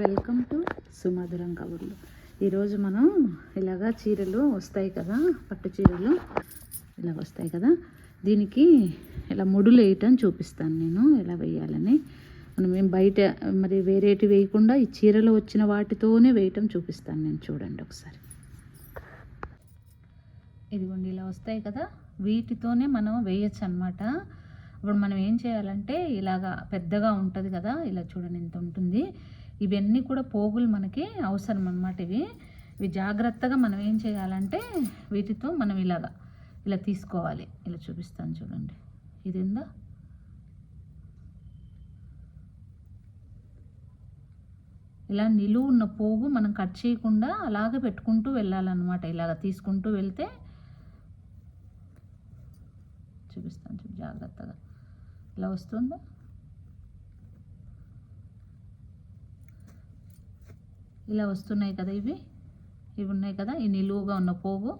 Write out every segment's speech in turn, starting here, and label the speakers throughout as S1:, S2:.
S1: Welcome to సుమధురం కబుర్లు. ఈరోజు మనం ఇలాగా చీరలు వస్తాయి కదా పట్టు చీరలు ఇలా వస్తాయి కదా దీనికి ఇలా ముడులు వేయటం చూపిస్తాను నేను ఎలా వేయాలని. మనం ఏం బయట మరి వేరేటి వేయకుండా ఈ చీరలు వచ్చిన వాటితోనే వేయటం చూపిస్తాను నేను చూడండి ఒకసారి. ఇదిగోండి ఇలా వస్తాయి కదా వీటితోనే మనం వేయచ్చు అనమాట ఇప్పుడు మనం ఏం చేయాలంటే ఇలాగా పెద్దగా ఉంటుంది కదా ఇలా చూడండి ఇంత ఉంటుంది. ఇవన్నీ కూడా పోగులు మనకి అవసరం అనమాట ఇవి. ఇవి జాగ్రత్తగా మనం ఏం చేయాలంటే వీటితో మనం ఇలాగా ఇలా తీసుకోవాలి. ఇలా చూపిస్తాను చూడండి. ఇది ఉందా? ఇలా నిలువు ఉన్న పోగు మనం కట్ చేయకుండా అలాగే పెట్టుకుంటూ వెళ్ళాలన్నమాట. ఇలాగ తీసుకుంటూ వెళ్తే చూపిస్తాను చూ జాగ్రత్తగా. ఇలా వస్తుందా? ఇలా వస్తున్నాయి కదా ఇవి. ఇవి ఉన్నాయి కదా ఈ నిలువుగా ఉన్న పోగు.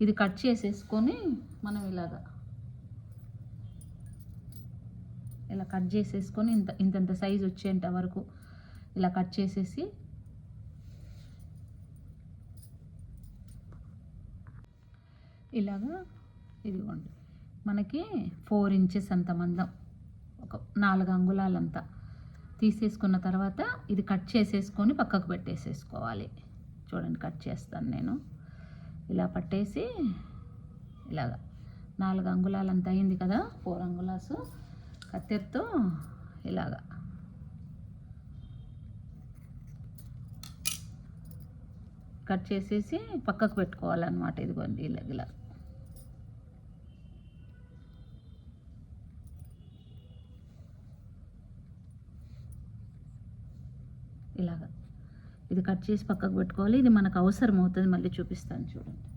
S1: ఇది కట్ చేసేసుకొని మనం ఇలాగా ఇలా కట్ చేసేసుకొని ఇంత ఇంతంత సైజు వచ్చేంత వరకు ఇలా కట్ చేసేసి ఇలాగా ఇదిగోండి. మనకి ఫోర్ ఇంచెస్ అంత మందం. ఒక నాలుగు అంగుళాలంతా. తీసేసుకున్న తర్వాత ఇది కట్ చేసేసుకొని పక్కకు పెట్టేసేసుకోవాలి. చూడండి కట్ చేస్తాను నేను. ఇలా పట్టేసి ఇలాగా నాలుగు అంగుళాలు అంత అయింది కదా ఫోర్ అంగుళాసు కత్తెరతో ఇలాగ. కట్ చేసేసి పక్కకు పెట్టుకోవాలన్నమాట ఇదిగోండి ఇలా ఇలా. ఇలాగా. ఇది కట్ చేసి పక్కకు పెట్టుకోవాలి. ఇది మనకు అవసరం అవుతుంది. మళ్ళీ చూపిస్తాను చూడండి.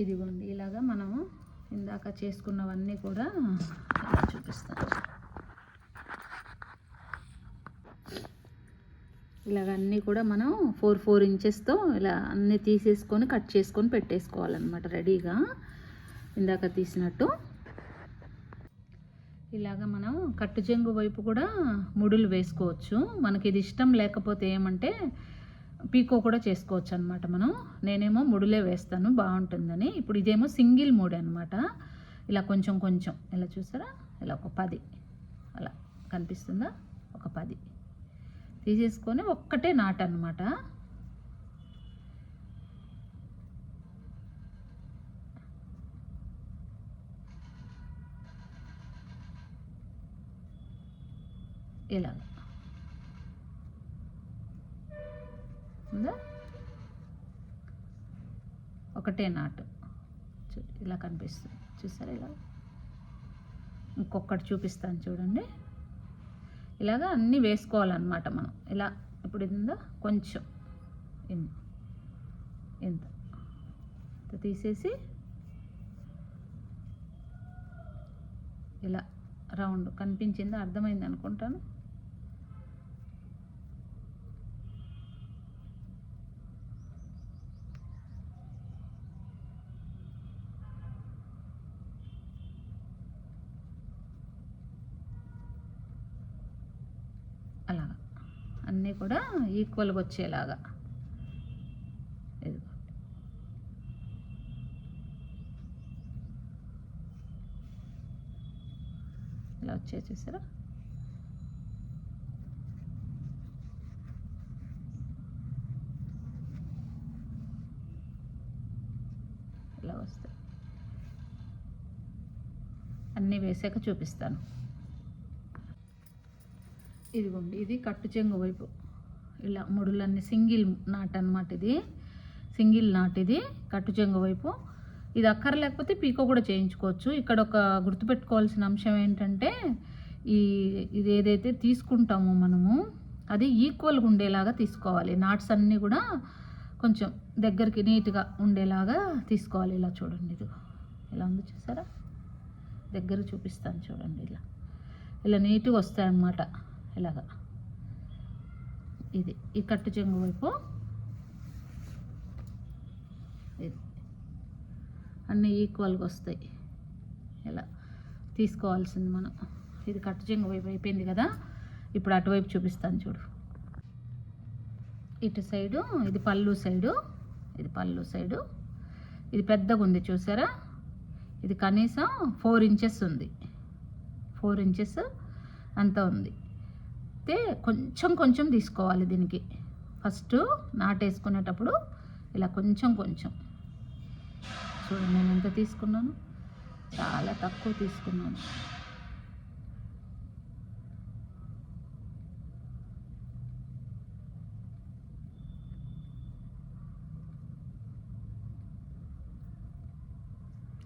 S1: ఇదిగోండి. ఇలాగా మనము ఇందాక చేసుకున్నవన్నీ కూడా చూపిస్తాను. ఇలాగ అన్నీ కూడా మనం ఫోర్ ఫోర్ ఇంచెస్తో ఇలా అన్నీ తీసేసుకొని కట్ చేసుకొని పెట్టేసుకోవాలన్నమాట. రెడీగా. ఇందాక తీసినట్టు. ఇలాగ మనం కట్టు చెంగు వైపు కూడా ముడులు వేసుకోవచ్చు. మనకి ఇది ఇష్టం లేకపోతే ఏమంటే పీకో కూడా చేసుకోవచ్చు అనమాట మనం. నేనేమో ముడులే వేస్తాను బాగుంటుందని. ఇప్పుడు ఇదేమో సింగిల్ ముడి అనమాట ఇలా కొంచెం కొంచెం. ఇలా చూసారా? ఇలా ఒక పది. అలా. కనిపిస్తుందా? ఒక పది. తీసేసుకొని ఒక్కటే నాట్ అనమాట ఇలాగ. ఉందా? ఒకటే నాటు. చూ- ఇలా కనిపిస్తుంది. చూసారా ఇలా? ఇంకొకటి చూపిస్తాను చూడండి. ఇలాగా అన్నీ వేసుకోవాలన్నమాట మనం. ఇలా ఇప్పుడు ఇది? కొంచెం. ఇంత. ఇంత తీసేసి ఇలా రౌండ్. కనిపించిందా? అర్థమైంది అనుకుంటాను అలాగా అన్నీ కూడా ఈక్వల్గా వచ్చేలాగా. ఇలా వచ్చే చూసారా? ఇలా వస్తాయి. అన్నీ వేసాక చూపిస్తాను. ఇదిగోండి ఇది కట్టు చెంగు వైపు. ఇలా ముడులన్నీ సింగిల్ నాట్ అనమాట ఇది. సింగిల్ నాట్ ఇది కట్టు చెంగు వైపు. ఇది అక్కర లేకపోతే పీకో కూడా చేయించుకోవచ్చు. ఇక్కడ ఒక గుర్తుపెట్టుకోవాల్సిన అంశం ఏంటంటే ఈ ఇది ఏదైతే తీసుకుంటామో మనము అది ఈక్వల్గా ఉండేలాగా తీసుకోవాలి. నాట్స్ అన్నీ కూడా కొంచెం దగ్గరికి నీట్గా ఉండేలాగా తీసుకోవాలి. ఇలా చూడండి ఇది. ఇలా ఉంది చూసారా? దగ్గర చూపిస్తాను చూడండి ఇలా. ఇలా నీట్గా వస్తాయన్నమాట ఇలాగా. ఇది ఈ కట్టు చెంగు వైపు. ఇది. అన్నీ ఈక్వల్గా వస్తాయి. ఇలా తీసుకోవాల్సింది మనం. ఇది కట్టు చెంగు వైపు అయిపోయింది కదా? ఇప్పుడు అటువైపు చూపిస్తాను చూడు. ఇటు సైడు ఇది పళ్ళు సైడు ఇది పళ్ళు సైడు. ఇది పెద్దగా ఉంది చూసారా? ఇది కనీసం ఫోర్ ఇంచెస్ ఉంది. ఫోర్ ఇంచెస్ అంత ఉంది. అయితే కొంచెం కొంచెం తీసుకోవాలి దీనికి. ఫస్ట్ నాటేసుకునేటప్పుడు ఇలా కొంచెం కొంచెం. చూడండి నేను ఎంత తీసుకున్నాను? చాలా తక్కువ తీసుకున్నాను.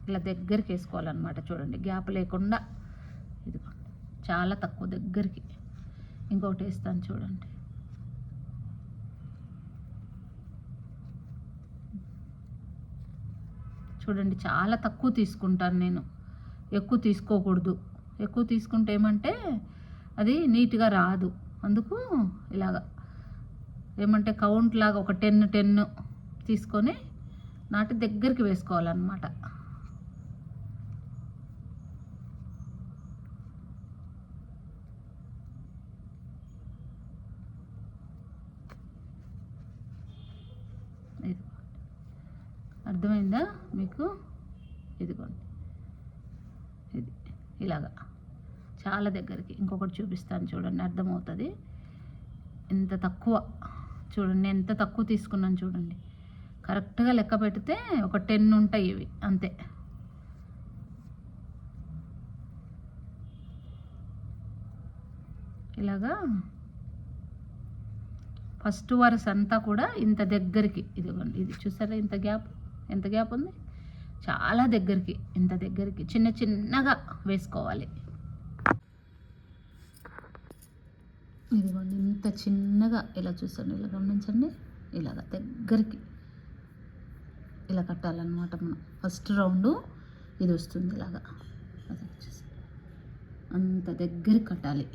S1: ఇలా దగ్గరికి వేసుకోవాలన్నమాట చూడండి. గ్యాప్ లేకుండా ఇది చాలా తక్కువ దగ్గరికి. ఇంకొకటి వేస్తాను చూడండి. చూడండి చాలా తక్కువ తీసుకుంటాను నేను. ఎక్కువ తీసుకోకూడదు. ఎక్కువ తీసుకుంటే ఏమంటే అది నీట్గా రాదు. అందుకు ఇలాగ. ఏమంటే కౌంట్ లాగా ఒక టెన్ టెన్ తీసుకొని నాటి దగ్గరికి వేసుకోవాలన్నమాట ఇది అర్థమైందా మీకు? ఇదిగోండి. ఇది. ఇలాగా. చాలా దగ్గరికి. ఇంకొకటి చూపిస్తాను చూడండి అర్థమవుతుంది. ఎంత తక్కువ చూడండి ఎంత తక్కువ తీసుకున్నాను చూడండి. కరెక్ట్గా లెక్క పెడితే ఒక టెన్ ఉంటాయి ఇవి అంతే. ఇలాగా. ఫస్ట్ వరుస అంతా కూడా ఇంత దగ్గరికి. ఇదిగోండి ఇది చూసారా ఇంత గ్యాప్? ఎంత గ్యాప్ ఉంది? చాలా దగ్గరికి ఇంత దగ్గరికి చిన్న చిన్నగా వేసుకోవాలి. ఇదిగోండి ఇంత చిన్నగా ఇలా చూసండి ఇలా గమనించండి. ఇలాగ దగ్గరికి ఇలా కట్టాలన్నమాట మనం. ఫస్ట్ రౌండ్ ఇది వస్తుంది ఇలాగా. అది చూసి అంత దగ్గరికి కట్టాలి.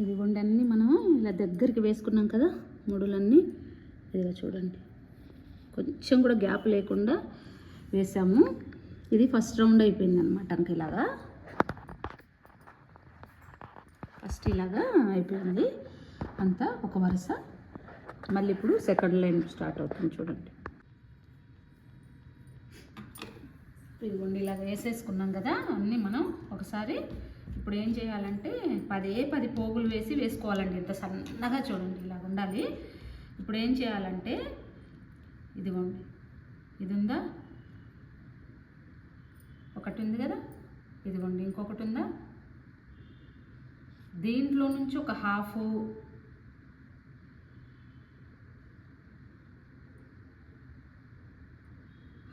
S1: ఇదిగోండి అన్నీ మనం ఇలా దగ్గరికి వేసుకున్నాం కదా ముడులన్నీ. ఇదిగా చూడండి. కొంచెం కూడా గ్యాప్ లేకుండా వేసాము. ఇది ఫస్ట్ రౌండ్ అయిపోయింది అనమాట అంక ఇలాగా. ఫస్ట్ ఇలాగా అయిపోయింది. అంతా ఒక వరుస. మళ్ళీ ఇప్పుడు సెకండ్ లైన్ స్టార్ట్ అవుతుంది చూడండి. ఇదిగోండి ఇలాగ వేసేసుకున్నాం కదా అన్నీ మనం ఒకసారి ఇప్పుడు ఏం చేయాలంటే పదే పది పోగులు వేసి వేసుకోవాలండి. ఇంత సన్నగా చూడండి ఇలా ఉండాలి. ఇప్పుడు ఏం చేయాలంటే ఇదిగోండి. ఇది ఉందా ఒకటి ఉంది కదా ఇదిగోండి ఇంకొకటి ఉందా దీంట్లో నుంచి ఒక హాఫ్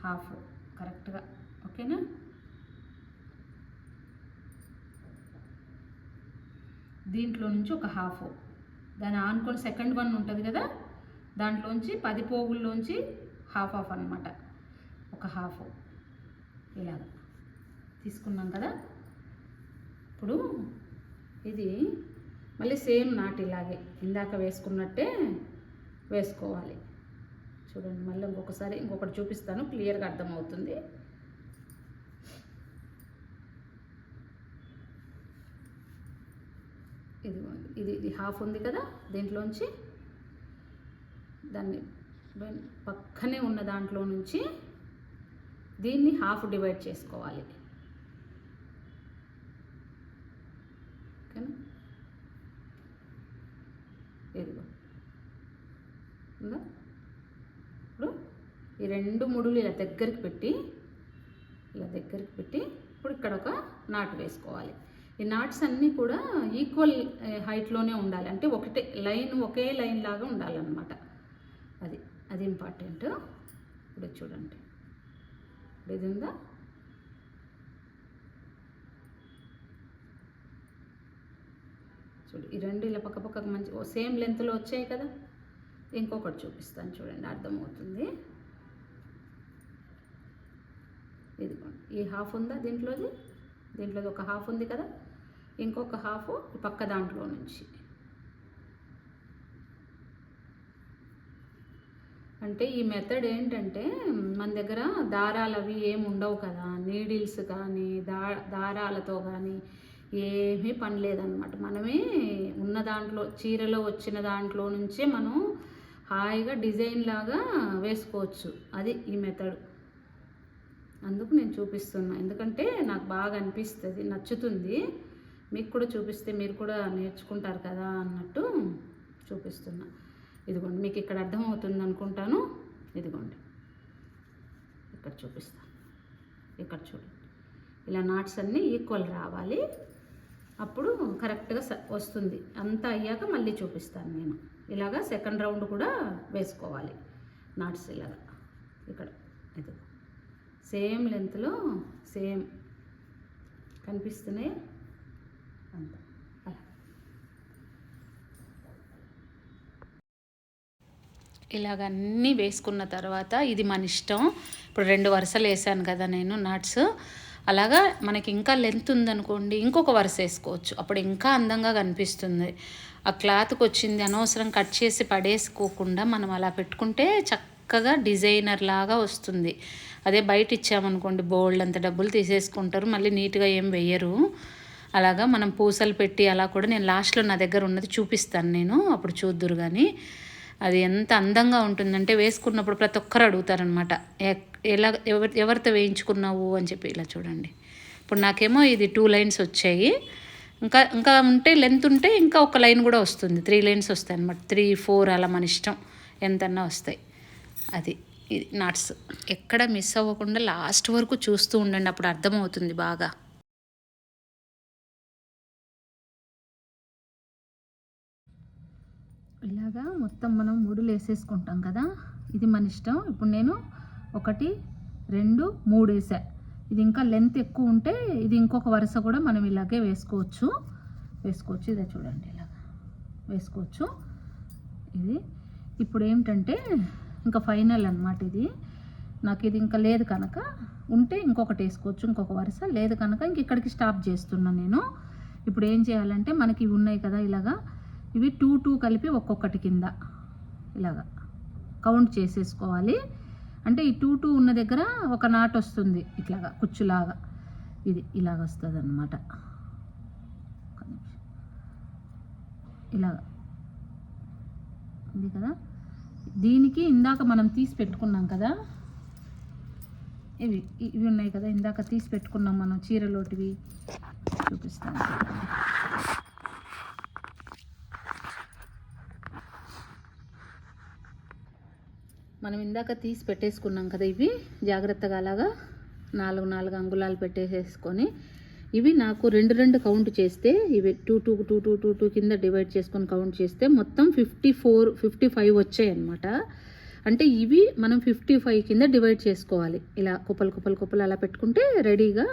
S1: హాఫ్. కరెక్ట్గా. ఓకేనా? దీంట్లో నుంచి ఒక హాఫ్ దాని ఆనుకొని సెకండ్ వన్ ఉంటుంది కదా దాంట్లోంచి పది పోగుల్లోంచి హాఫ్ హాఫ్ అనమాట ఒక హాఫ్ ఇలాగ. తీసుకున్నాం కదా. ఇప్పుడు ఇది మళ్ళీ సేమ్ నాట్ ఇలాగే. ఇందాక వేసుకున్నట్టే వేసుకోవాలి. చూడండి మళ్ళీ ఇంకొకసారి ఇంకొకటి చూపిస్తాను. క్లియర్గా అర్థమవుతుంది. ఇది ఇది ఇది హాఫ్ ఉంది కదా దీంట్లోంచి దాన్ని పక్కనే ఉన్న దాంట్లో నుంచి దీన్ని హాఫ్ డివైడ్ చేసుకోవాలి. ఓకేనా? ఇదిగో. ఉందా? ఇప్పుడు ఈ రెండు ముడులు ఇలా దగ్గరికి పెట్టి ఇలా దగ్గరికి పెట్టి ఇప్పుడు ఇక్కడ ఒక నాటు వేసుకోవాలి. ఈ నాట్స్ అన్నీ కూడా ఈక్వల్ హైట్లోనే ఉండాలి. అంటే ఒకటే లైన్ ఒకే లైన్ లాగా ఉండాలన్నమాట. అది అది ఇంపార్టెంట్. ఇప్పుడు చూడండి. ఇది ఉందా? చూడు ఈ రెండు ఇలా పక్క పక్కకు మంచి ఓ సేమ్ లెంత్లో వచ్చాయి కదా? ఇంకొకటి చూపిస్తాను చూడండి అర్థమవుతుంది. ఇదిగోండి. ఈ హాఫ్ ఉందా దీంట్లోది? దీంట్లోది ఒక హాఫ్ ఉంది కదా? ఇంకొక హాఫ్ పక్క దాంట్లో నుంచి. అంటే ఈ మెథడ్ ఏంటంటే మన దగ్గర దారాలు అవి ఏమి ఉండవు కదా. నీడిల్స్ కానీ దా దారాలతో కానీ ఏమీ పని లేదనమాట మనమే ఉన్న దాంట్లో చీరలో వచ్చిన దాంట్లో నుంచే మనం హాయిగా డిజైన్ లాగా వేసుకోవచ్చు. అది ఈ మెథడ్. అందుకు నేను చూపిస్తున్నా. ఎందుకంటే నాకు బాగా అనిపిస్తుంది నచ్చుతుంది. మీకు కూడా చూపిస్తే మీరు కూడా నేర్చుకుంటారు కదా అన్నట్టు చూపిస్తున్నా. ఇదిగోండి మీకు ఇక్కడ అర్థమవుతుంది అనుకుంటాను. ఇదిగోండి ఇక్కడ చూపిస్తాను ఇక్కడ చూడండి ఇలా నాట్స్ అన్నీ ఈక్వల్ రావాలి. అప్పుడు కరెక్ట్గా స- వస్తుంది. అంతా అయ్యాక మళ్ళీ చూపిస్తాను నేను. ఇలాగా సెకండ్ రౌండ్ కూడా వేసుకోవాలి. నాట్స్ ఇలాగా. ఇక్కడ ఇది సేమ్ లెంత్లో సేమ్ కనిపిస్తున్నాయి. అంత. ఇలాగ అన్నీ వేసుకున్న తర్వాత ఇది మన ఇష్టం. ఇప్పుడు రెండు వరుసలు వేసాను కదా నేను నట్స్. అలాగా మనకి ఇంకా లెంత్ ఉందనుకోండి ఇంకొక వరుస వేసుకోవచ్చు. అప్పుడు ఇంకా అందంగా కనిపిస్తుంది. ఆ క్లాత్కి వచ్చింది అనవసరం కట్ చేసి పడేసుకోకుండా మనం అలా పెట్టుకుంటే చక్కగా డిజైనర్ లాగా వస్తుంది. అదే బయట ఇచ్చామనుకోండి బోల్డ్ అంత డబ్బులు తీసేసుకుంటారు మళ్ళీ నీట్గా ఏం వేయరు. అలాగా మనం పూసలు పెట్టి అలా కూడా నేను లాస్ట్లో నా దగ్గర ఉన్నది చూపిస్తాను నేను అప్పుడు చూద్దురు కానీ అది ఎంత అందంగా ఉంటుందంటే వేసుకున్నప్పుడు ప్రతి ఒక్కరు అడుగుతారనమాట ఎలా ఎవరి ఎవరితో వేయించుకున్నావు? అని చెప్పి ఇలా చూడండి. ఇప్పుడు నాకేమో ఇది టూ లైన్స్ వచ్చాయి. ఇంకా ఇంకా ఉంటే లెంత్ ఉంటే ఇంకా ఒక లైన్ కూడా వస్తుంది. త్రీ లైన్స్ వస్తాయి అనమాట త్రీ ఫోర్ అలా మన ఇష్టం. ఎంతన్నా వస్తాయి. అది ఇది నాట్స్. ఎక్కడ మిస్ అవ్వకుండా లాస్ట్ వరకు చూస్తూ ఉండండి అప్పుడు అర్థమవుతుంది బాగా. ఇలాగా మొత్తం మనం ముడులు వేసేసుకుంటాం కదా. ఇది మన ఇష్టం. ఇప్పుడు నేను ఒకటి రెండు మూడు వేసా. ఇది ఇంకా లెంత్ ఎక్కువ ఉంటే ఇది ఇంకొక వరుస కూడా మనం ఇలాగే వేసుకోవచ్చు. వేసుకోవచ్చు. ఇదే చూడండి ఇలాగా. వేసుకోవచ్చు. ఇది ఇప్పుడు ఏమిటంటే ఇంకా ఫైనల్ అనమాట ఇది. నాకు ఇది ఇంకా లేదు కనుక ఉంటే ఇంకొకటి వేసుకోవచ్చు. ఇంకొక వరుస లేదు కనుక ఇంక ఇక్కడికి స్టాప్ చేస్తున్నాను నేను. ఇప్పుడు ఏం చేయాలంటే మనకి ఇవి ఉన్నాయి కదా ఇలాగా. ఇవి టూ టూ కలిపి ఒక్కొక్కటి కింద ఇలాగా కౌంట్ చేసేసుకోవాలి. అంటే ఈ టూ టూ ఉన్న దగ్గర ఒక నాట్ వస్తుంది ఇట్లాగా కుచ్చులాగా. ఇది ఇలాగ వస్తుంది అనమాట ఇలాగ. ఇది కదా? దీనికి ఇందాక మనం తీసి పెట్టుకున్నాం కదా? ఇవి ఇవి ఉన్నాయి కదా? ఇందాక తీసి పెట్టుకున్నాం మనం చీరలోటివి. చూపిస్తాను. మనం ఇందాక తీసి పెట్టేసుకున్నాం కదా ఇవి జాగ్రత్తగా అలాగా నాలుగు నాలుగు అంగుళాలు పెట్టేసేసుకొని ఇవి నాకు రెండు రెండు కౌంట్ చేస్తే ఇవి two two two two two two కింద డివైడ్ చేసుకొని కౌంట్ చేస్తే మొత్తం ఫిఫ్టీ ఫోర్ ఫిఫ్టీ ఫైవ్ వచ్చాయి అనమాట అంటే ఇవి మనం ఫిఫ్టీ ఫైవ్ కింద డివైడ్ చేసుకోవాలి. ఇలా కుప్పలు కుప్పలు కుప్పలు అలా పెట్టుకుంటే రెడీగా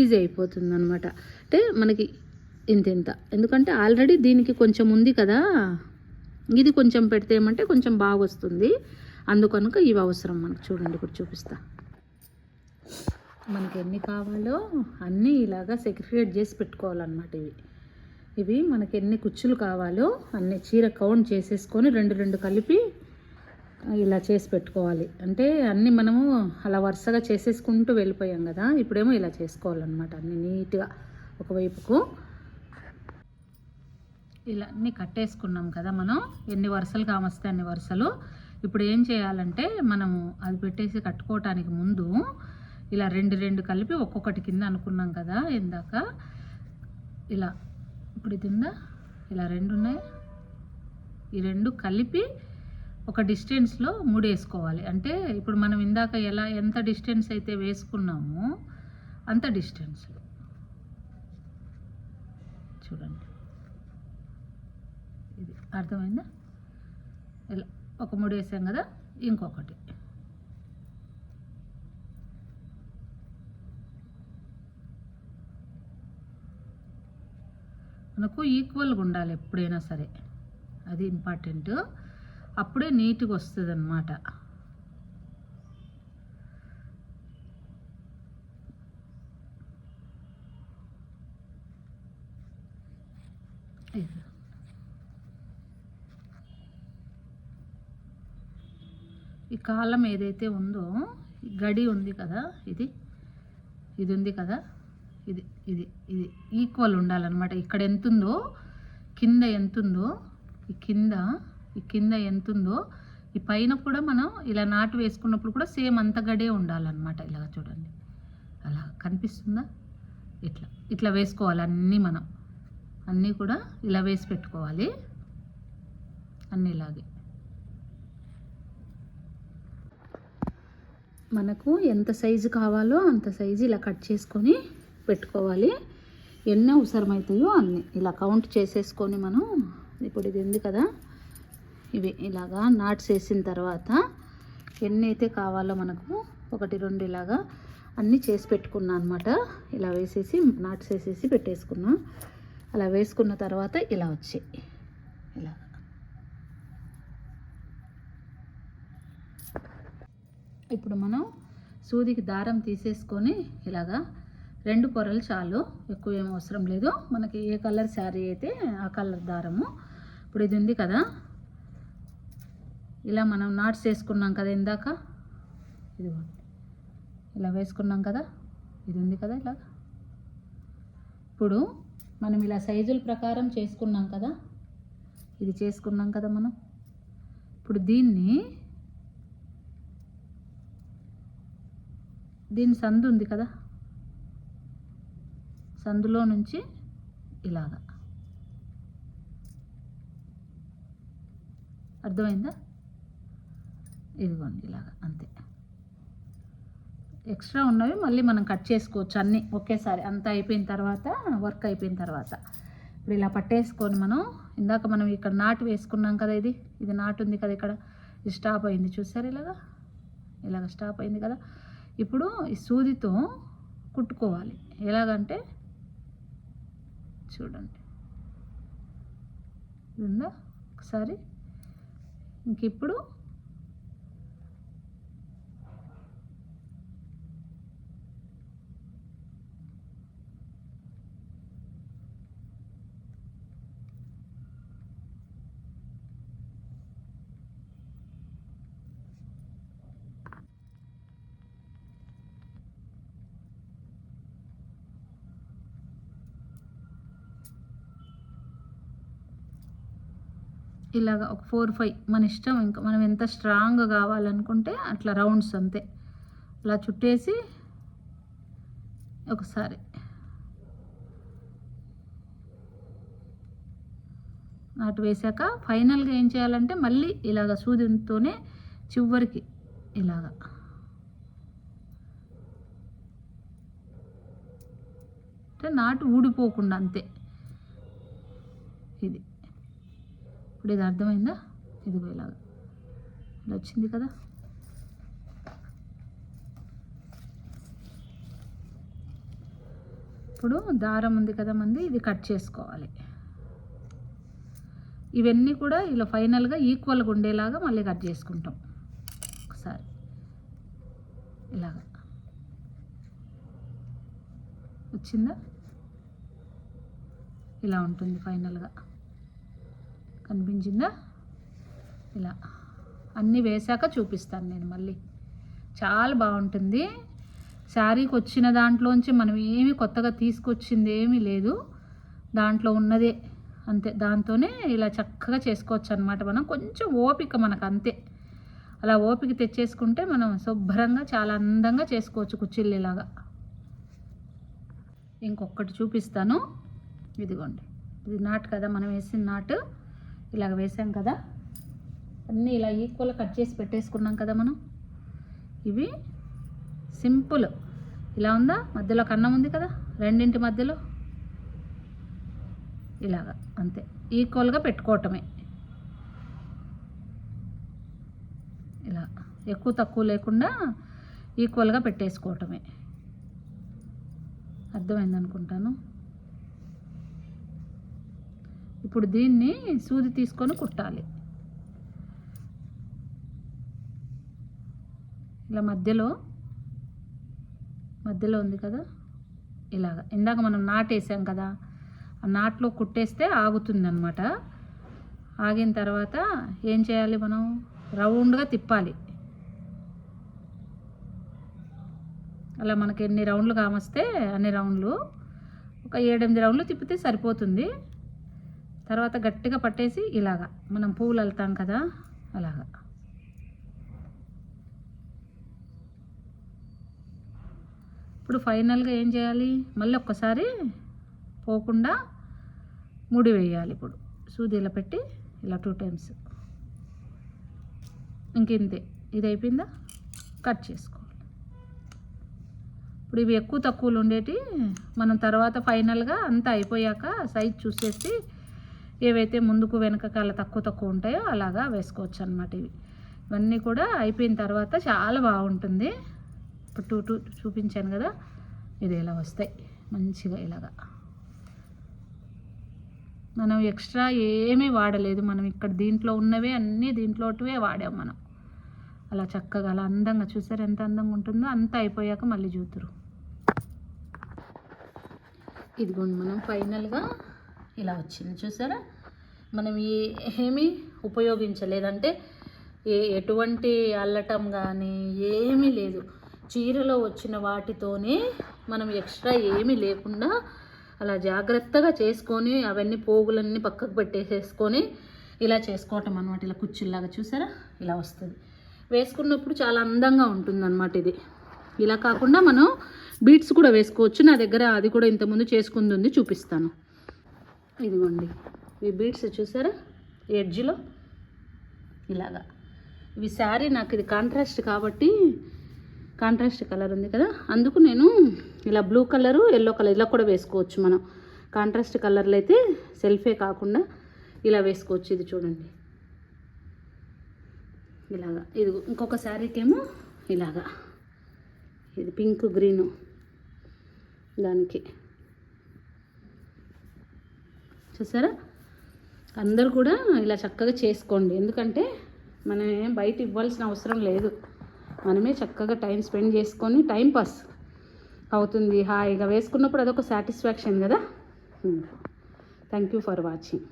S1: ఈజీ అయిపోతుంది అనమాట అంటే మనకి ఇంత ఇంత ఎందుకంటే ఆల్రెడీ దీనికి కొంచెం ఉంది కదా. ఇది కొంచెం పెడితే ఏమంటే కొంచెం బాగా వస్తుంది అందుకనుక ఇవి అవసరం మనకు. చూడండి ఇప్పుడు చూపిస్తా. మనకి ఎన్ని కావాలో అన్నీ ఇలాగా సెక్రిఫికేట్ చేసి పెట్టుకోవాలన్నమాట ఇవి. ఇవి మనకి ఎన్ని కుచ్చులు కావాలో అన్ని చీర కౌంట్ చేసేసుకొని రెండు రెండు కలిపి ఇలా చేసి పెట్టుకోవాలి. అంటే అన్నీ మనము అలా వరుసగా చేసేసుకుంటూ వెళ్ళిపోయాం కదా ఇప్పుడేమో ఇలా చేసుకోవాలన్నమాట అన్ని నీట్గా ఒకవైపుకు. ఇలా అన్నీ కట్టేసుకున్నాం కదా మనం ఎన్ని వరుసలు కామస్తే అన్ని వరుసలు. ఇప్పుడు ఏం చేయాలంటే మనము అది పెట్టేసి కట్టుకోవటానికి ముందు ఇలా రెండు రెండు కలిపి ఒక్కొక్కటి కింద అనుకున్నాం కదా ఇందాక. ఇలా ఇప్పుడు కింద ఇలా రెండు ఉన్నాయి. ఈ రెండు కలిపి ఒక డిస్టెన్స్లో మూడు వేసుకోవాలి అంటే ఇప్పుడు మనం ఇందాక ఎలా ఎంత డిస్టెన్స్ అయితే వేసుకున్నామో అంత డిస్టెన్స్లో చూడండి. ఇది అర్థమైందా? ఇలా ఒక మూడు వేసాం కదా ఇంకొకటి. మనకు ఈక్వల్గా ఉండాలి ఎప్పుడైనా సరే. అది ఇంపార్టెంట్ అప్పుడే నీట్గా వస్తుంది అన్నమాట ఈ కాలం ఏదైతే ఉందో గడి ఉంది కదా ఇది ఇది ఉంది కదా ఇది ఇది ఇది ఈక్వల్ ఉండాలన్నమాట. ఇక్కడ ఎంత ఉందో కింద ఎంత ఉందో ఈ కింద ఈ కింద ఎంత ఉందో ఈ పైన కూడా మనం ఇలా నాటు వేసుకున్నప్పుడు కూడా సేమ్ అంత గడే ఉండాలన్నమాట. ఇలాగ చూడండి. అలా కనిపిస్తుందా? ఇట్లా ఇట్లా వేసుకోవాలి అన్నీ మనం. అన్నీ కూడా ఇలా వేసి పెట్టుకోవాలి. అన్నీ ఇలాగే. మనకు ఎంత సైజు కావాలో అంత సైజు ఇలా కట్ చేసుకొని పెట్టుకోవాలి. ఎన్ని అవసరమవుతాయో అన్ని. ఇలా కౌంట్ చేసేసుకొని మనం ఇప్పుడు ఇది ఉంది కదా ఇవి ఇలాగా నాట్స్ వేసిన తర్వాత ఎన్ని అయితే కావాలో మనకు ఒకటి రెండు ఇలాగా అన్నీ చేసి పెట్టుకున్నా అనమాట ఇలా వేసేసి నాట్స్ వేసేసి పెట్టేసుకున్నా. అలా వేసుకున్న తర్వాత ఇలా వచ్చాయి. ఇలా. ఇప్పుడు మనం సూదికి దారం తీసేసుకొని ఇలాగా రెండు పొరలు చాలు. ఎక్కువ ఏం అవసరం లేదు. మనకి ఏ కలర్ శారీ అయితే ఆ కలర్ దారము. ఇప్పుడు ఇది ఉంది కదా. ఇలా మనం నాట్స్ వేసుకున్నాం కదా ఇందాక. ఇది ఇలా వేసుకున్నాం కదా. ఇది ఉంది కదా ఇలా ఇప్పుడు మనం ఇలా సైజుల ప్రకారం చేసుకున్నాం కదా. ఇది చేసుకున్నాం కదా మనం. ఇప్పుడు దీన్ని దీని సందు ఉంది కదా? సందులో నుంచి ఇలాగా. అర్థమైందా? ఇదిగోండి ఇలాగా అంతే. ఎక్స్ట్రా ఉన్నవి మళ్ళీ మనం కట్ చేసుకోవచ్చు అన్నీ ఒకేసారి. అంతా అయిపోయిన తర్వాత వర్క్ అయిపోయిన తర్వాత. ఇప్పుడు ఇలా పట్టేసుకొని మనం ఇందాక మనం ఇక్కడ నాటు వేసుకున్నాం కదా ఇది? ఇది నాటు ఉంది కదా ఇక్కడ. ఇది స్టాప్ అయింది. చూసారు ఇలాగా? ఇలాగ స్టాప్ అయింది కదా? ఇప్పుడు ఈ సూదితో కుట్టుకోవాలి. ఎలాగంటే చూడండి. ఉందా ఒకసారి. ఇంక ఇప్పుడు ఇలాగ ఒక ఫోర్ ఫైవ్ మన ఇష్టం ఇంకా మనం ఎంత స్ట్రాంగ్ కావాలనుకుంటే అట్లా రౌండ్స్ అంతే. అలా చుట్టేసి ఒకసారి. నాటు వేసాక ఫైనల్గా ఏం చేయాలంటే మళ్ళీ ఇలాగ సూదితోనే చివరికి ఇలాగా. అంటే నాటు ఊడిపోకుండా అంతే. ఇది. ఇప్పుడు ఇది అర్థమైందా? ఇదిగో ఇలాగా. ఇలా వచ్చింది కదా? ఇప్పుడు దారం ఉంది కదా మంది ఇది కట్ చేసుకోవాలి. ఇవన్నీ కూడా ఇలా ఫైనల్గా ఈక్వల్గా ఉండేలాగా మళ్ళీ కట్ చేసుకుంటాం. ఒకసారి. ఇలాగా. వచ్చిందా? ఇలా ఉంటుంది ఫైనల్గా. కనిపించిందా? ఇలా. అన్నీ వేశాక చూపిస్తాను నేను మళ్ళీ. చాలా బాగుంటుంది. శారీకి వచ్చిన దాంట్లోంచి మనం ఏమి కొత్తగా తీసుకొచ్చింది ఏమీ లేదు. దాంట్లో ఉన్నదే. అంతే. దాంతోనే ఇలా చక్కగా చేసుకోవచ్చు అనమాట మనం. కొంచెం ఓపిక మనకు అంతే. అలా ఓపిక తెచ్చేసుకుంటే మనం శుభ్రంగా చాలా అందంగా చేసుకోవచ్చు కుచ్చిల్లిలాగా ఇంకొకటి చూపిస్తాను. ఇదిగోండి. ఇది నాటు కదా? మనం వేసిన నాటు. ఇలాగ వేసాం కదా. అన్నీ ఇలా ఈక్వల్ కట్ చేసి పెట్టేసుకున్నాం కదా మనం. ఇవి సింపుల్. ఇలా ఉందా? మధ్యలో కన్నం ఉంది కదా? రెండింటి మధ్యలో. ఇలాగా అంతే. ఈక్వల్గా పెట్టుకోవటమే. ఇలా ఎక్కువ తక్కువ లేకుండా ఈక్వల్గా పెట్టేసుకోవటమే. అర్థమైందనుకుంటాను. ఇప్పుడు దీన్ని సూది తీసుకొని కుట్టాలి. ఇలా మధ్యలో మధ్యలో ఉంది కదా? ఇలాగ. ఇందాక మనం నాటేసాం కదా ఆ నాట్లో కుట్టేస్తే ఆగుతుందన్నమాట. ఆగిన తర్వాత ఏం చేయాలి మనం? రౌండ్గా తిప్పాలి. అలా మనకి ఎన్ని రౌండ్లు కామస్తే అన్ని రౌండ్లు. ఒక ఏడెనిమిది రౌండ్లు తిప్పితే సరిపోతుంది. తర్వాత గట్టిగా పట్టేసి ఇలాగా మనం పువ్వులు వెళ్తాం కదా అలాగా. ఇప్పుడు ఫైనల్గా ఏం చేయాలి? మళ్ళీ ఒక్కసారి పోకుండా ముడి వేయాలి ఇప్పుడు. సూది ఇలా పెట్టి ఇలా టూ టైమ్స్ ఇంకింతే. ఇది అయిపోయిందా? కట్ చేసుకోవాలి. ఇప్పుడు ఇవి ఎక్కువ తక్కువలు ఉండేటి మనం తర్వాత ఫైనల్గా అంతా అయిపోయాక సైజ్ చూసేసి ఏవైతే ముందుకు వెనక కాళ్ళ తక్కువ తక్కువ ఉంటాయో అలాగా వేసుకోవచ్చు అనమాట ఇవి. ఇవన్నీ కూడా అయిపోయిన తర్వాత చాలా బాగుంటుంది. ఇప్పుడు టూ టూ చూపించాను కదా ఇది ఇలా వస్తాయి మంచిగా ఇలాగా. మనం ఎక్స్ట్రా ఏమీ వాడలేదు మనం ఇక్కడ దీంట్లో ఉన్నవే అన్నీ దీంట్లోటివే వాడాం మనం. అలా చక్కగా అలా అందంగా చూసారు ఎంత అందంగా ఉంటుందో అంతా అయిపోయాక మళ్ళీ చూతురు. ఇదిగోండి మనం ఫైనల్గా ఇలా వచ్చింది. చూసారా? మనం ఏ- ఏమీ ఉపయోగించలేదంటే ఏ ఎటువంటి అల్లటం కానీ ఏమీ లేదు. చీరలో వచ్చిన వాటితోనే మనం ఎక్స్ట్రా ఏమీ లేకుండా అలా జాగ్రత్తగా చేసుకొని అవన్నీ పోగులన్నీ పక్కకు పెట్టేసేసుకొని ఇలా చేసుకోవటం అనమాట ఇలా కుచ్చుల్లాగా చూసారా? ఇలా వస్తుంది. వేసుకున్నప్పుడు చాలా అందంగా ఉంటుంది ఇది. ఇలా కాకుండా మనం బీట్స్ కూడా వేసుకోవచ్చు. నా దగ్గర అది కూడా ఇంతకుముందు చేసుకుంది చూపిస్తాను. ఇదిగోండి. ఈ బీట్స్ చూసారా? ఎడ్జ్లో. ఇలాగా. ఇవి శారీ నాకు ఇది కాంట్రాస్ట్ కాబట్టి కాంట్రాస్ట్ కలర్ ఉంది కదా. అందుకు నేను ఇలా బ్లూ కలరు ఎల్లో కలర్ ఇలా కూడా వేసుకోవచ్చు మనం. కాంట్రాస్ట్ కలర్లు అయితే సెల్ఫే కాకుండా ఇలా వేసుకోవచ్చు. ఇది చూడండి. ఇలాగా. ఇది ఇంకొక శారీకేమో ఇలాగా. ఇది పింక్ గ్రీను. దానికి. చూసారా? అందరూ కూడా ఇలా చక్కగా చేసుకోండి. ఎందుకంటే మనం బయట ఇవ్వాల్సిన అవసరం లేదు. మనమే చక్కగా టైం స్పెండ్ చేసుకొని టైం పాస్ అవుతుంది. హాయిగా వేసుకున్నప్పుడు అదొక సాటిస్ఫాక్షన్ కదా. Thank you for watching.